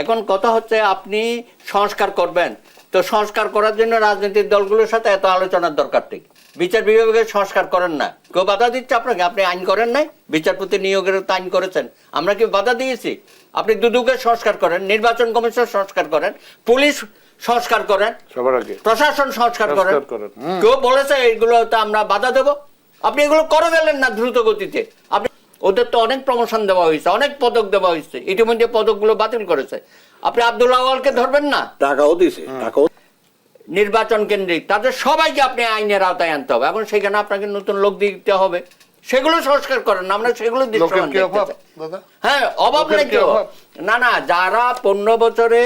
এখন কথা হচ্ছে আপনি সংস্কার করবেন। তো সংস্কার করার জন্য রাজনৈতিক দলগুলোর সাথে এত আলোচনার দরকার নেই বিচার বিভাগের সংস্কার করেন না। কেউ বাধা দিচ্ছে আপনাকে? আপনি আইন করেন নাই? বিচারপতি নিয়োগের তো আইন করেছেন। আমরা কি বাধা দিয়েছি? আপনি দুদুকের সংস্কার করেন নির্বাচন কমিশন সংস্কার করেন পুলিশ সংস্কার করেন সবার আগে। প্রশাসন সংস্কার করেন। কেউ বলেছে এগুলো তো আমরা বাধা দেব। আপনি এগুলো করে গেলেন না দ্রুত গতিতে। আপনি ওদের তো অনেক প্রমোশন দেওয়া হয়েছে অনেক পদক দেওয়া হয়েছে। ইতিমধ্যে পদকগুলো বাতিল করেছে। আপনি আওয়ালকে ধরবেন না? টাকাও দিছে টাকাও নির্বাচন কেন্দ্রিক। তাদের সবাইকে আপনি আইনের আওতায় আনতে হবে। এখন সেখানে আপনাকে নতুন লোক দিতে হবে। সেগুলো সংস্কার করেন আমরা সেগুলো হ্যাঁ অভাব নেই না না যারা পনেরো বছরে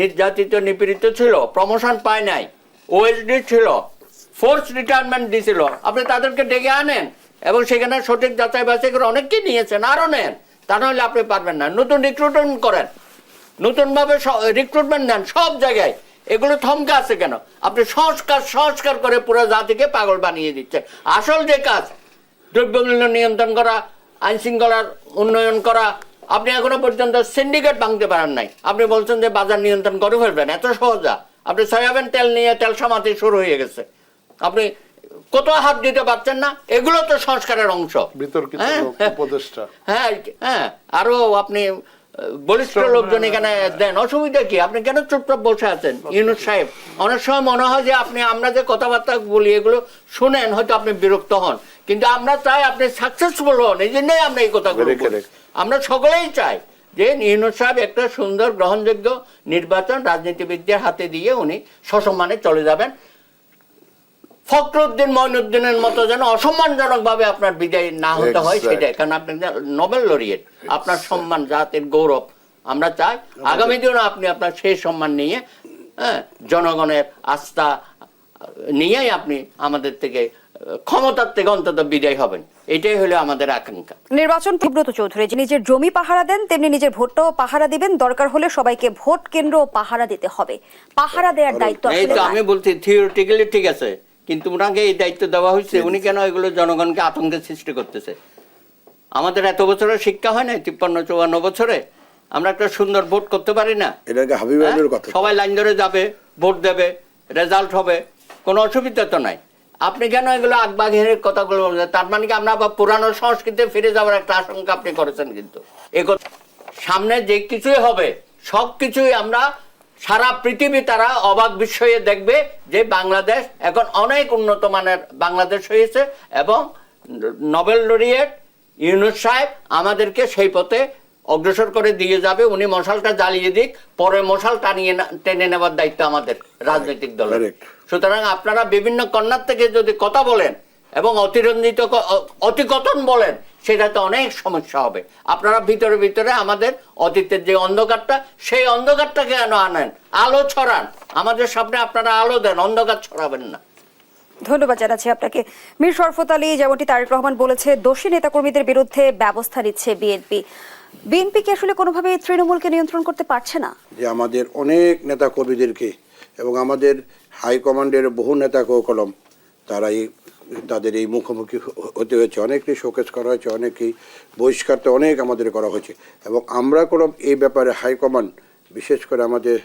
নির্যাতিত নিপীড়িত ছিল প্রমোশন পায় নাই ওএসডি ছিল ফোর্স রিটায়ারমেন্ট দিছিল আপনি তাদেরকে ডেকে আনেন। এবং সেখানে সঠিক যাচাই বাছাই করে অনেককে নিয়েছেন, আরও নেন। তা নাহলে আপনি পারবেন না। নতুন রিক্রুটমেন্ট করেন। নতুনভাবে রিক্রুটমেন্ট নেন সব জায়গায়। এগুলো থমকা আছে কেন? আপনি সংস্কার সংস্কার করে পুরো জাতিকে পাগল বানিয়ে দিচ্ছেন। আসল যে কাজ, দ্রব্যমূল্য নিয়ন্ত্রণ করা আইন শৃঙ্খলার উন্নয়ন করা, আপনি এখনও পর্যন্ত সিন্ডিকেট ভাঙতে পারেন নাই। আপনি বলছেন যে বাজার নিয়ন্ত্রণ করে ফেলবেন, এত সহজা। আপনি সয়াবিন তেল নিয়ে তেল সামাতে শুরু হয়ে গেছে। আপনি কত হাত দিতে পারছেন না? এগুলো তো সংস্কারের অংশ। বিতর্কিত হ্যাঁ। উপদেষ্টা। হ্যাঁ হ্যাঁ আরও আপনি বলিষ্ঠ লোকজন এখানে দেন। অসুবিধা কি? আপনি কেন চুপচাপ বসে আছেন? ইউনুস সাহেব অনেক সময় মনে হয় যে আপনি আমরা যে কথাবার্তা বলি এগুলো শুনেন হয়তো আপনি বিরক্ত হন। কিন্তু আমরা চাই আপনি সাকসেসফুল হন। এই জন্যই আমরা এই কথাগুলো। আমরা সকলেই চাই যে ইউনুস সাহেব একটা সুন্দর গ্রহণযোগ্য নির্বাচন রাজনীতিবিদদের হাতে দিয়ে উনি সসম্মানে চলে যাবেন। ফখরুদ্দিন মঈনুদ্দিনের মতো যেন অসম্মানজনক ভাবে আপনার বিদায় না হতে হয়. সেটাই। কারণ আপনি নোবেল লরিয়েট আপনার সম্মান জাতির গৌরব আমরা চাই আগামী দিনে আপনি আপনার সেই সম্মান নিয়ে হ্যাঁ, জনগণের আস্থা নিয়েই আপনি আমাদের থেকে ক্ষমতার থেকে অন্তত বিদায় হবেন। এটাই হলো আমাদের আকাঙ্ক্ষা। নির্বাচন সুব্রত চৌধুরী যে নিজের জমি পাহারা দেন তেমনি নিজের ভোটটাও পাহারা দিবেন। দরকার হলে সবাইকে ভোট কেন্দ্র পাহারা দিতে হবে। পাহারা দেওয়ার দায়িত্ব? আমি বলছি থিওরিটিক্যালি ঠিক আছে। কিন্তু ওনাকে এই দায়িত্ব দেওয়া হয়েছে উনি কেন এগুলো জনগণকে আতঙ্কের সৃষ্টি করতেছে? আমাদের এত বছরের শিক্ষা হয় না তিপ্পান্ন চুয়ান্ন বছরে? আমরা একটা সুন্দর ভোট করতে পারি না। হ্যাঁ? সবাই লাইন ধরে যাবে ভোট দেবে রেজাল্ট হবে কোনো অসুবিধা তো নাই। আপনি কেন এগুলো আগবাগের কথাগুলো বলছেন? তার মানে কি আমরা আবার পুরানো সংস্কৃতিতে ফিরে যাওয়ার একটা আশঙ্কা আপনি করেছেন কিন্তু? এ সামনে যে কিছুই হবে সব কিছুই আমরা সারা পৃথিবী তারা অবাক বিস্ময়ে দেখবে যে বাংলাদেশ এখন অনেক উন্নত মানের বাংলাদেশ হয়েছে এবং নোবেল লরিয়েট ইউনুস সাহেব আমাদেরকে সেই পথে অগ্রসর করে দিয়ে যাবে। উনি মশালটা জ্বালিয়ে দিক পরে মশাল টানিয়ে টেনে নেওয়ার দায়িত্ব আমাদের রাজনৈতিক দলের। সুতরাং আপনারা বিভিন্ন কন্যার থেকে যদি কথা বলেন এবং অতিরঞ্জিত অতিকথন বলেন সেটাতে অনেক সমস্যা হবে। আপনারা ভিতরে ভিতরে আমাদের অতীতের যে অন্ধকারটা সেই অন্ধকারটাকে কেন আনেন আলো ছড়ান। আমাদের সামনে আপনারা আলো দেন অন্ধকার ছড়াবেন না। ধন্যবাদ জানাচ্ছি আপনাকে। মীর শরফত আলী যেমনটি তারেক রহমান বলেছে দোষী নেতাকর্মীদের বিরুদ্ধে ব্যবস্থা নিচ্ছে বিএনপি। বিএনপি কি আসলে কোনোভাবে তৃণমূলকে নিয়ন্ত্রণ করতে পারছে না? যে আমাদের অনেক নেতা কর্মীদেরকে এবং আমাদের হাইকমান্ডের বহু নেতা কলম তারা এই তাদের এই মুখোমুখি হতে হয়েছে। অনেকেই শোকেস করা হয়েছে, অনেকেই বহিষ্কার তো অনেক আমাদের করা হয়েছে। এবং আমরা কোনো এই ব্যাপারে হাইকমান্ড বিশেষ করে আমাদের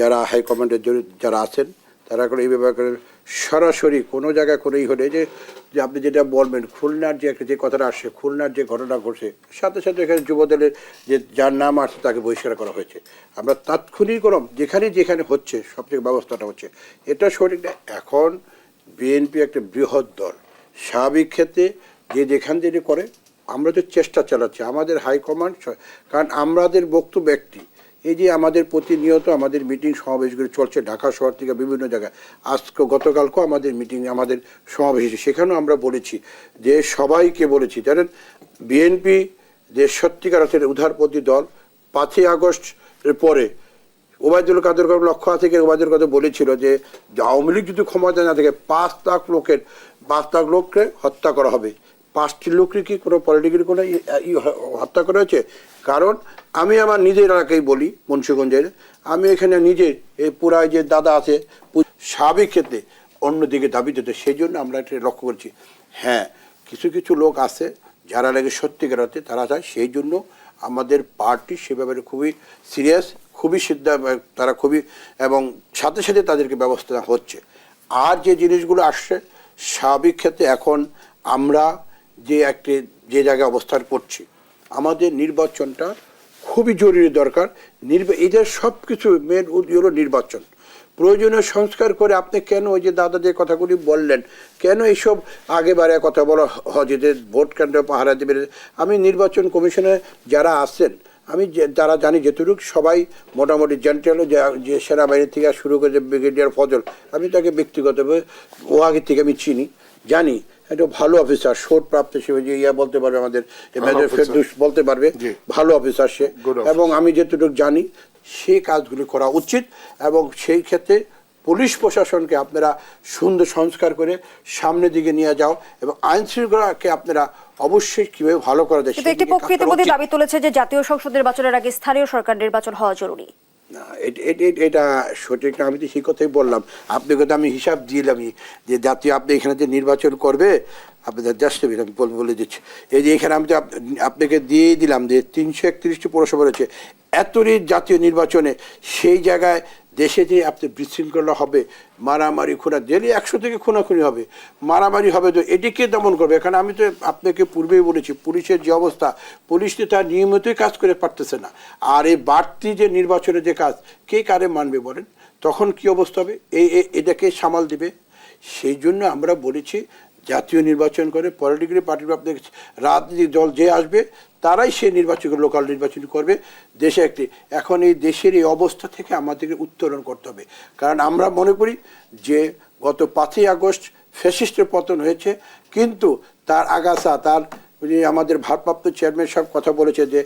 যারা হাইকমান্ডের যারা আছেন, তারা করে এই ব্যাপারে সরাসরি কোনো জায়গায় কোনো ই হলে যে আপনি যেটা বলবেন, খুলনার যে একটা যে কথাটা আসছে, খুলনার যে ঘটনা ঘটছে, সাথে সাথে এখানে যুবদলের যে যার নাম আসছে তাকে বহিষ্কার করা হয়েছে। আমরা তাৎক্ষণিক যেখানে যেখানে হচ্ছে সব থেকে ব্যবস্থাটা হচ্ছে। এটা সঠিক এখন বিএনপি একটা বৃহৎ দল। স্বাভাবিক ক্ষেত্রে যে যেখান থেকে করে, আমরা তো চেষ্টা চালাচ্ছি, আমাদের হাইকমান্ড কারণ আমাদের বক্তব্য একটি, এই যে আমাদের প্রতিনিয়ত আমাদের মিটিং সমাবেশগুলো চলছে ঢাকা শহর থেকে বিভিন্ন জায়গায়। আজকে গতকালকেও আমাদের মিটিং আমাদের সমাবেশ সেখানেও আমরা বলেছি যে সবাইকে বলেছি, জানেন বিএনপি যে সত্যিকার অর্থে উদারপন্থী দল, পাঁচই আগস্টের পরে ওবায়দুল কাদের লক্ষ্য থেকে ওবায়দুল কাদের বলেছিল যে আওয়ামী লীগ যদি ক্ষমতা না থাকে পাঁচ লাখ লোকের, পাঁচ লাখ লোককে হত্যা করা হবে। পাঁচটি লোককে কি কোনো পলিটিক্যাল কোনো হত্যা করা হয়েছে? কারণ আমি আমার নিজের এলাকায় বলি, মুন্সিগঞ্জের, আমি এখানে নিজে, এই পুরায় যে দাদা আছে সাবেক ক্ষেত্রে অন্যদিকে দাবি দিতে সেই জন্য আমরা এটা লক্ষ্য করছি। হ্যাঁ কিছু কিছু লোক আছে, যারা লাগে সত্যিকার তারা চায়, সেই জন্য আমাদের পার্টি সে ব্যাপারে খুবই সিরিয়াস, খুবই সিদ্ধা, তারা খুবই, এবং সাথে সাথে তাদেরকে ব্যবস্থা হচ্ছে। আর যে জিনিসগুলো আসছে, স্বাভাবিক ক্ষেত্রে এখন আমরা যে একটি, যে জায়গায় অবস্থান করছি, আমাদের নির্বাচনটা খুবই জরুরি দরকার। নির্বা এদের সব কিছু মেন হলো নির্বাচন। প্রয়োজনীয় সংস্কার করে আপনি কেন ওই যে দাদা যে কথাগুলি বললেন কেন এইসব আগে বারে কথা বলা হয় যে ভোট কেন্দ্র পাহারা দেবে আমি নির্বাচন কমিশনে যারা আছেন আমি যারা জানি যেটুকু সবাই মোটামুটি জেন্টেল যে সেনাবাহিনী থেকে শুরু করে ব্রিগেডিয়ার ফজল আমি তাকে ব্যক্তিগতভাবে ও আগে থেকে আমি চিনি জানি। একটা ভালো অফিসার শোট প্রাপ্ত হিসেবে যে ইয়া বলতে পারবে আমাদের মেজর। বলতে পারবে ভালো অফিসার সে। এবং আমি যেটুকু জানি সেই কাজগুলি করা উচিত এবং সেই ক্ষেত্রে পুলিশ প্রশাসনকে আপনারা সুন্দর সংস্কার করে সামনের দিকে নিয়ে যাও এবং আইন শৃঙ্খলাকে আপনারা অবশ্যই কীভাবে ভালো করা যায় একটি পক্ষ দাবি তুলেছে যে জাতীয় সংসদ নির্বাচনের আগে স্থানীয় সরকার নির্বাচন হওয়া জরুরি। না এট- সঠিক আমি তো সেই কথাই বললাম। আপনাকে তো আমি হিসাব দিলামই যে জাতীয় আপনি এখানে যে নির্বাচন করবে আপনাদের জাস্ট আমি বলে দিচ্ছি। এই যে এখানে আমি তো আপনাকে দিয়ে দিলাম যে তিনশো একত্রিশটি পৌরসভা রয়েছে। এতরই জাতীয় নির্বাচনে সেই জায়গায় দেশে যে আপনি বিশৃঙ্খলা হবে, মারামারি, খুনা ডেলি একশো থেকে খুনাখুনি হবে, মারামারি হবে তো এটি কে দমন করবে। এখানে আমি তো আপনাকে পূর্বেই বলেছি, পুলিশের যে অবস্থা, পুলিশ তো তার নিয়মিতই কাজ করে পারতেছে না। আর এই বাড়তি যে নির্বাচনের যে কাজ, কে কারে মানবে বলেন? তখন কি অবস্থা হবে? এই এটাকে সামাল দিবে। সেই জন্য আমরা বলেছি জাতীয় নির্বাচন করে পলিটিক্যাল পার্টি আপনার রাজনৈতিক দল যে আসবে, তারাই সেই নির্বাচন লোকাল নির্বাচন করবে। দেশে একটি, এখন এই দেশের এই অবস্থা থেকে আমাদেরকে উত্তরণ করতে হবে। কারণ আমরা মনে করি যে গত পাঁচই আগস্ট ফ্যাসিস্টের পতন হয়েছে, কিন্তু তার আগাছা, তার আমাদের ভারপ্রাপ্ত চেয়ারম্যান সব কথা বলেছে যে,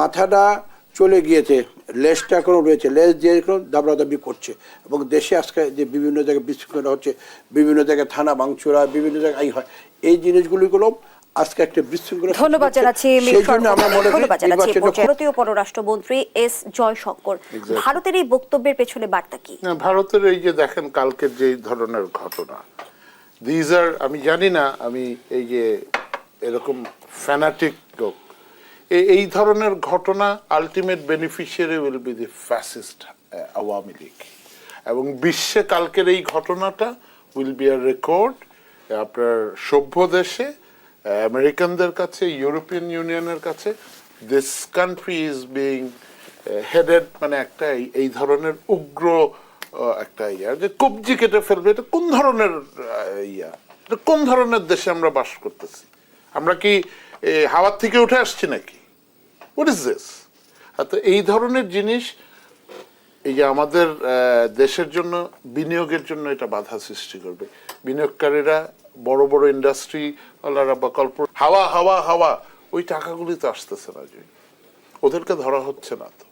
মাথাটা চলে গিয়েছে লেজটা এখনও রয়েছে লেজ দিয়ে এখনও দাবড়াদাবি করছে। এবং দেশে আজকে যে বিভিন্ন জায়গায় বিশৃঙ্খলা হচ্ছে বিভিন্ন জায়গায় থানা ভাঙচুরা বিভিন্ন জায়গায় এই হয় এই জিনিসগুলিগুলো আজকে একটা বিশৃঙ্খলা ধন্যবাদ জানাচ্ছি ধন্যবাদ জানাচ্ছি ভারতীয় পররাষ্ট্রমন্ত্রী এস জয়শঙ্কর। ভারতের এই বক্তব্যের পেছনে বার্তা কি? না, ভারতের এই যে দেখেন কালকের যে ধরনের ঘটনা দিজ আর আমি জানি না আমি এই যে এরকম ফ্যানাটিক লোক এই ধরনের ঘটনা ultimate beneficiary will be the fascist Awami League. এবং বিশ্বে কালকের এই ঘটনাটা উইল বি আর রেকর্ড আপনার সভ্য দেশে আমেরিকানদের কাছে, ইউরোপিয়ান ইউনিয়নের কাছে this country is being headed মানে একটা এই- ধরনের উগ্র একটা ইয়া। যে কবজি কেটে ফেলবে, এটা কোন ধরনের ইয়া? এটা কোন ধরনের দেশে আমরা বাস করতেছি? আমরা কি হাওয়ার থেকে উঠে আসছি নাকি? হোয়াট ইজ দিস তো এই ধরনের জিনিস, এই যে আমাদের দেশের জন্য বিনিয়োগের জন্য এটা বাধা সৃষ্টি করবে। বিনিয়োগকারীরা বড় বড় ইন্ডাস্ট্রি বা কল্প হাওয়া হাওয়া হাওয়া, ওই টাকাগুলি তো আসতেছে না যে। ওদেরকে ধরা হচ্ছে না তো।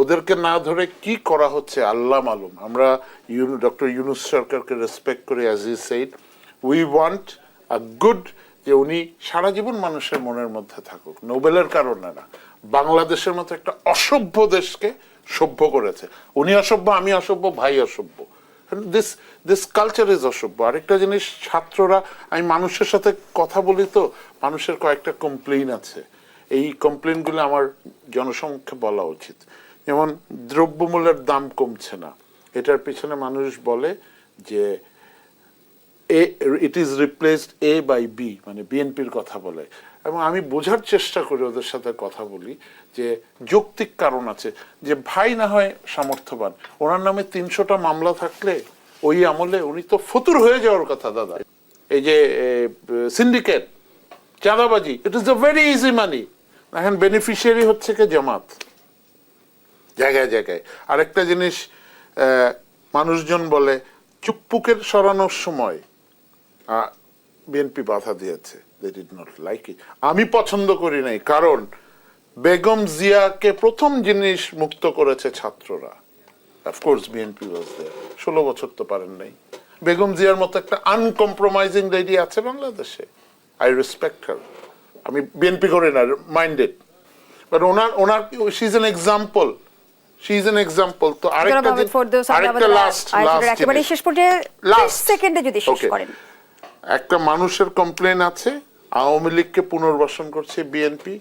ওদেরকে না ধরে কি করা হচ্ছে আল্লাহ মালুম। আমরা ডক্টর ইউনুস সরকারকে রেসপেক্ট করি as he said we want a good যে উনি সারা জীবন মানুষের মনের মধ্যে থাকুক, নোবেলের কারণে না বাংলাদেশের মতো একটা অসভ্য দেশকে সভ্য করেছে। উনি অসভ্য, আমি অসভ্য, ভাই অসভ্য। দিস দিস কালচার ইজ অসভ্য। আরেকটা জিনিস, ছাত্ররা, আমি মানুষের সাথে কথা বলি তো, মানুষের কয়েকটা কমপ্লেইন আছে। এই কমপ্লেনগুলো আমার জনসমক্ষে বলা উচিত। যেমন, দ্রব্যমূল্যের দাম কমছে না। এটার পিছনে মানুষ বলে যে A it is replaced A by B মানে বিএনপির কথা বলে। এবং আমি বোঝার চেষ্টা করি ওদের সাথে কথা বলি, যে যৌক্তিক কারণ আছে, যে ভাই না হয় সামর্থ্যবান। ওনার নামে তিনশোটা মামলা থাকলে ওই আমলে উনি তো ফতুর হয়ে যাওয়ার কথা, দাদা। এই যে সিন্ডিকেট, চাঁদাবাজি it is the very easy money এখন বেনিফিশিয়ারি হচ্ছে কে জামাত? জায়গায় জায়গায়। আরেকটা জিনিস মানুষজন বলে, চুপ্পুকের সরানোর সময় বিএনপি বাধা দিয়েছে। They did not like it আমি পছন্দ করি নাই কারণ বেগম জিয়াকে প্রথম জিনিস মুক্ত করেছে ছাত্ররা। অফকোর্স বিএনপি ওয়াজ দেয়ার ষোলো বছর তো পারেন নাই। বেগম জিয়ার মতো একটা আনকম্প্রোমাইজিং লেডি আছে বাংলাদেশে। আই রেসপেক্ট হার আমি বিএনপি করি না মাইন্ডেড বাট ওনার ওনার she is an example she is example তো আরেকটা লাস্ট একেবারে শেষ পর্যায়ে Last. সেকেন্ডে যদি শেষ করেন। একটা মানুষের কমপ্লেন আছে আওয়ামী লীগকে পুনর্বাসন করছে বিএনপি